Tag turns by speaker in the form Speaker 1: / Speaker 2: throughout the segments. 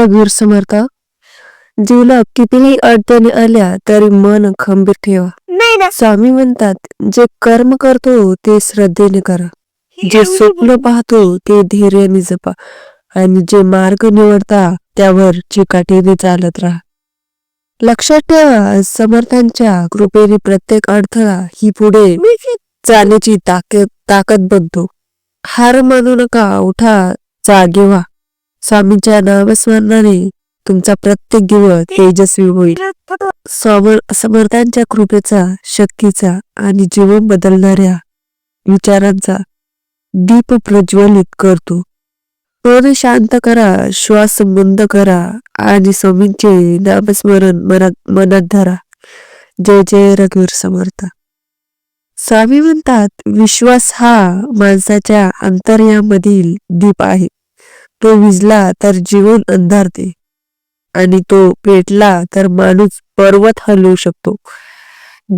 Speaker 1: रघुवीर समर्थ जीवनात कितीही अडचणी आल्या तरी मन खंबीर ठेवा. स्वामी म्हणतात जे कर्म करतो ते श्रद्धेने करा. जे स्वप्न पाहतो ते धैर्याने जपा. आणि जे मार्ग निवडता त्यावर चिकाटीने चालत राहा. लक्षात ठेवा समर्थांच्या कृपेने प्रत्येक अडथळा ही पुढे जाण्याची ताकद ताकद बनतो. हार मानू नका उठा जागे व्हा. स्वामींच्या नामस्मरणाने तुमचा प्रत्येक दिवस तेजस्वी होईल. समर समर्थांच्या कृपेचा शक्तीचा आणि जीवन बदलणाऱ्या विचारांचा दीप प्रज्वलित करतो. मन शांत करा श्वास बंद करा आणि स्वामींचे नामस्मरण मनात मनात धरा. जय जय रघुवीर समर्थ. स्वामी म्हणतात विश्वास हा माणसाच्या अंतर्यामधील दीप आहे. तो विजला तर जीवन अंधारते आणि तो पेटला तर माणूस पर्वत हलवू शकतो.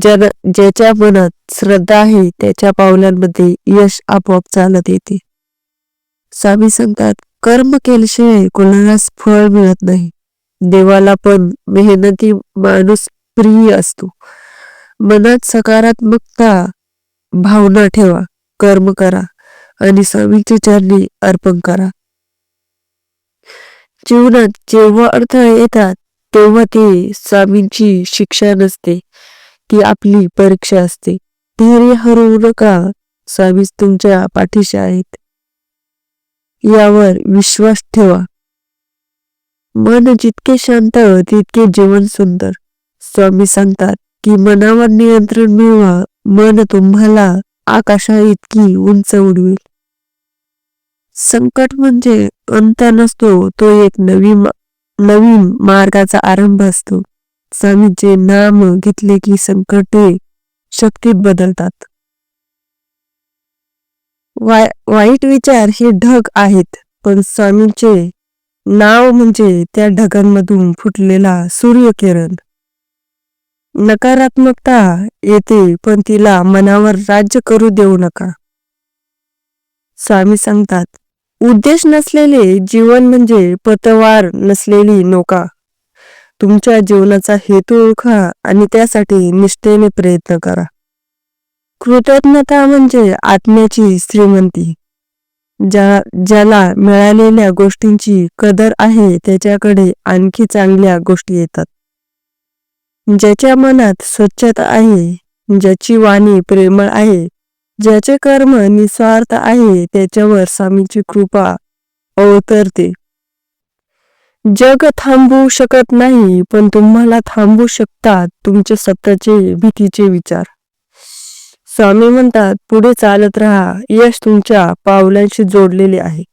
Speaker 1: जन ज्याच्या मनात श्रद्धा आहे त्याच्या पावलांमध्ये यश आपोआप चालत येते. स्वामी सांगतात कर्म केल्याशिवाय कोणालाच फळ मिळत नाही. देवाला पण मेहनती माणूस प्रिय असतो. मनात सकारात्मकता भावना ठेवा कर्म करा आणि स्वामीचे चरणी अर्पण करा. जीवनात जेव्हा अडथळे येतात तेव्हा ते स्वामींची शिक्षा नसते. ती आपली परीक्षा असते. धैर्य हरवू नका स्वामी तुमच्या पाठीशी आहेत. यावर विश्वास ठेवा. मन जितके शांत तितके जीवन सुंदर. स्वामी सांगतात की मनावर नियंत्रण मिळवा. मन तुम्हाला आकाशा इतकी उंच उडवेल. संकट म्हणजे अंत नसतो तो एक नवी नवीन मार्गाचा आरंभ असतो. स्वामीचे नाम घेतले की संकटे शक्तीत बदलतात. वाय वाईट विचार हे ढग आहेत पण स्वामींचे नाव म्हणजे त्या ढगांमधून फुटलेला सूर्यकिरण. नकारात्मकता येते पण तिला मनावर राज्य करू देऊ नका. स्वामी सांगतात उद्देश नसलेले जीवन म्हणजे पतवार नसलेली नौका. तुमच्या जीवनाचा हेतू ओळखा आणि त्यासाठी निष्ठेने प्रयत्न करा. कृतज्ञता म्हणजे आत्म्याची श्रीमंती. ज्या ज्याला मिळालेल्या गोष्टींची कदर आहे त्याच्याकडे आणखी चांगल्या गोष्टी येतात. ज्याच्या मनात स्वच्छता आहे ज्याची वाणी प्रेमळ आहे ज्याचे कर्म निस्वार्थ आहे त्याच्यावर स्वामीची कृपा अवतरते. जग थांबवू शकत नाही पण तुम्हाला थांबवू शकतात तुमचे स्वतःचे भीतीचे विचार. स्वामी म्हणतात पुढे चालत राहा यश तुमच्या पावलांशी जोडलेले आहे.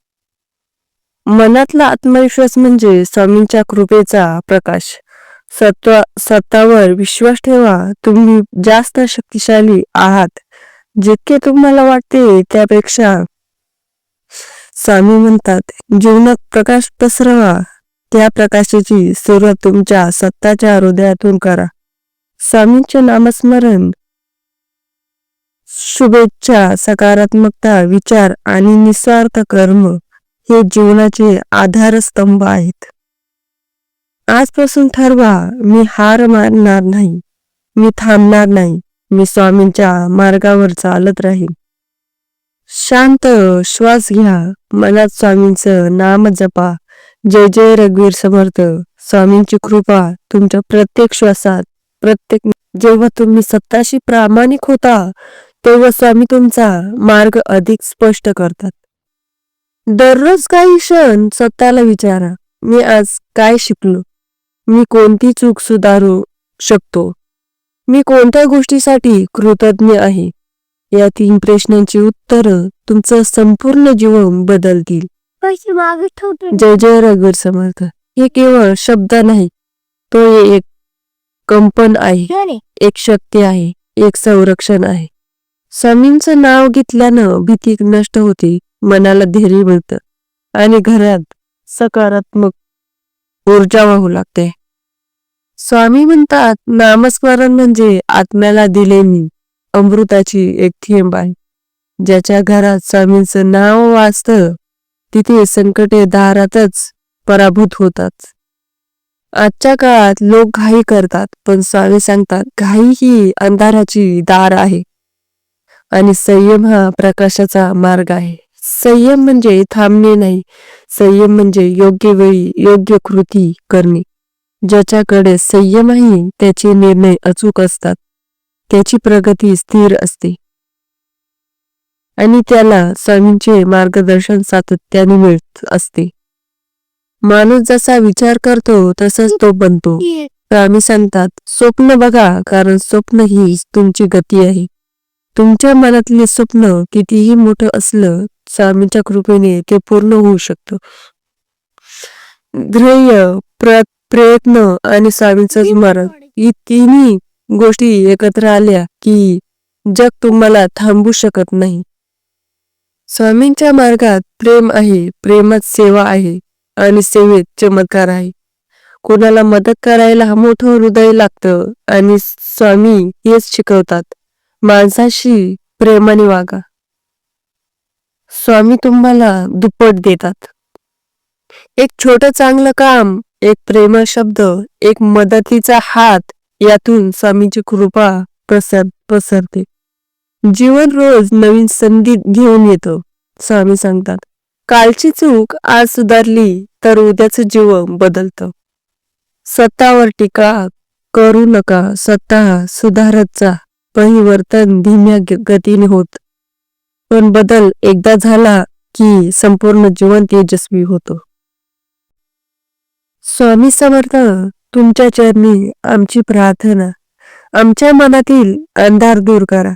Speaker 1: मनातला आत्मविश्वास म्हणजे स्वामींच्या कृपेचा प्रकाश. सत्व सत्तावर विश्वास ठेवा तुम्ही जास्त शक्तिशाली आहात. जितके तुम्हाला वाटते त्यापेक्षा स्वामी म्हणतात जीवनात प्रकाश पसरवा. त्या प्रकाशाची सुरुवात तुमच्या सत्ताच्या हृदयातून करा. स्वामींचे नामस्मरण. शुभेच्छा सकारात्मकता विचार आणि निस्वार्थ कर्म हे जीवनाचे आधारस्तंभ आहेत. आजपासून ठरवा मी हार मारणार नाही मी थांबणार नाही. मी स्वामींच्या मार्गावर चालत राहीन. शांत श्वास घ्या. मनात स्वामींचं नाम जपा. जय जय रघुवीर समर्थ. स्वामींची कृपा तुमच्या प्रत्येक श्वासात प्रत्येक जेव्हा तुम्ही सत्ताशी प्रामाणिक होता तेव्हा स्वामी तुमचा मार्ग अधिक स्पष्ट करतात. दररोज काही क्षण स्वतःला विचारा. मी आज काय शिकलो? मी कोणती चूक सुधारू शकतो? मी कोणत्या गोष्टीसाठी कृतज्ञ आहे? या तीन प्रश्नांची उत्तरं तुमचं संपूर्ण जीवन बदलतील. जय जय रघुवीर समर्थ. हे केवळ शब्द नाही तो एक कंपन आहे एक शक्ती आहे एक संरक्षण आहे. स्वामींचं नाव घेतल्यानं भीती नष्ट होते मनाला धैर्य मिळतं आणि घरात सकारात्मक ऊर्जा वाहू लागते. स्वामी म्हणतात नामस्मरण म्हणजे आत्म्याला दिलेली अमृताची एक थेंब आहे. ज्याच्या घरात स्वामींचं नाव वाचतं तिथे संकटे दारातच पराभूत होतात. आजच्या काळात लोक घाई करतात पण स्वामी सांगतात घाई ही अंधाराची दार आहे. आणि संयम हा प्रकाशाचा मार्ग आहे. संयम म्हणजे थांबणे नाही संयम म्हणजे योग्य वेळी योग्य कृती करणे. ज्याच्याकडे संयम आहे त्याचे निर्णय अचूक असतात. त्याची प्रगती स्थिर असते. आणि त्याला स्वामींचे मार्गदर्शन सातत्याने मिळत असते. माणूस जसा विचार करतो तसंच तो बनतो. स्वामी सांगतात स्वप्न बघा कारण स्वप्न ही तुमची गती आहे. तुमच्या मनातले स्वप्न कितीही मोठं असलं स्वामींच्या कृपेने ते पूर्ण होऊ शकतं. ध्येय प्र प्रयत्न आणि स्वामींचं स्मरण ही तिन्ही गोष्टी एकत्र आल्या की जग तुम्हाला थांबू शकत नाही. स्वामींच्या मार्गात प्रेम आहे प्रेमात सेवा आहे आणि सेवेत चमत्कार आहे. कोणाला मदत करायला मोठं हृदय लागतं आणि स्वामी हेच शिकवतात. माणसाशी प्रेमाने वागा. स्वामी तुम्हाला दुप्पट देतात. एक छोट चांगलं काम एक प्रेमळ शब्द एक मदतीचा हात यातून स्वामीची कृपा प्रसर पसरते. जीवन रोज नवीन संधी घेऊन येतो स्वामी सांगतात. कालची चूक आज सुधारली तर उद्याचं जीवन बदलतं. स्वतःवर टीका करू नका स्वतः सुधारत जा परिवर्तन धीम्या ग- गतीने होत. पण बदल एकदा झाला की संपूर्ण जीवन तेजस्वी होतं. स्वामी समर्थ तुमच्या चरणी आमची प्रार्थना. आमच्या मनातील अंधार दूर करा.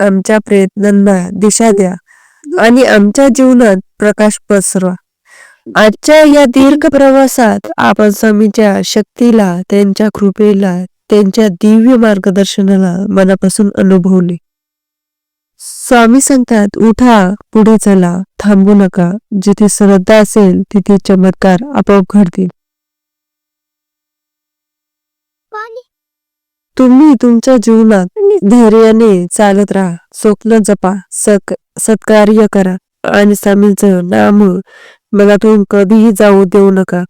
Speaker 1: आमच्या प्रयत्नांना दिशा द्या. आणि आमच्या जीवनात प्रकाश पसरवा. आजच्या या दीर्घ प्रवासात आपण स्वामीच्या शक्तीला त्यांच्या कृपेला त्यांच्या दिव्य मार्गदर्शनाला मनापासून अनुभवले. स्वामी सांगतात उठा पुढे चला. थांबू नका. जिथे श्रद्धा असेल तिथे चमत्कार आपोआप घडतील. तुम्ही तुमच्या जीवनात धैर्याने चालत राहा. स्वप्न जपा. सक सत्कार्य करा. आणि स्वामींचं नाम मनातून कधीही जाऊ देऊ नका.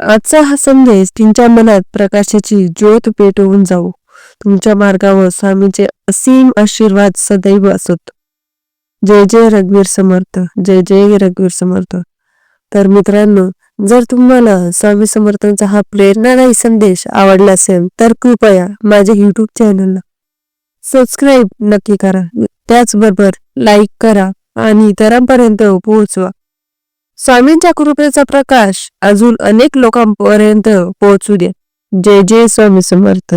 Speaker 1: आजचा हा संदेश तुमच्या मनात प्रकाशाची ज्योत पेटवून जाऊ. तुमच्या मार्गावर स्वामींचे असीम आशीर्वाद सदैव असत. जय जय रघुवीर समर्थ. जय जय रघुवीर समर्थ. तर मित्रांनो जर तुम्हाला स्वामी समर्थांचा हा प्रेरणादायी संदेश आवडला असेल तर कृपया माझ्या युट्यूब चॅनलला सबस्क्राईब नक्की करा. त्याचबरोबर लाईक करा आणि इतरांपर्यंत पोहोचवा. स्वामींच्या कृपेचा प्रकाश अजून अनेक लोकांपर्यंत पोहोचू द्या. जय जय स्वामी समर्थ.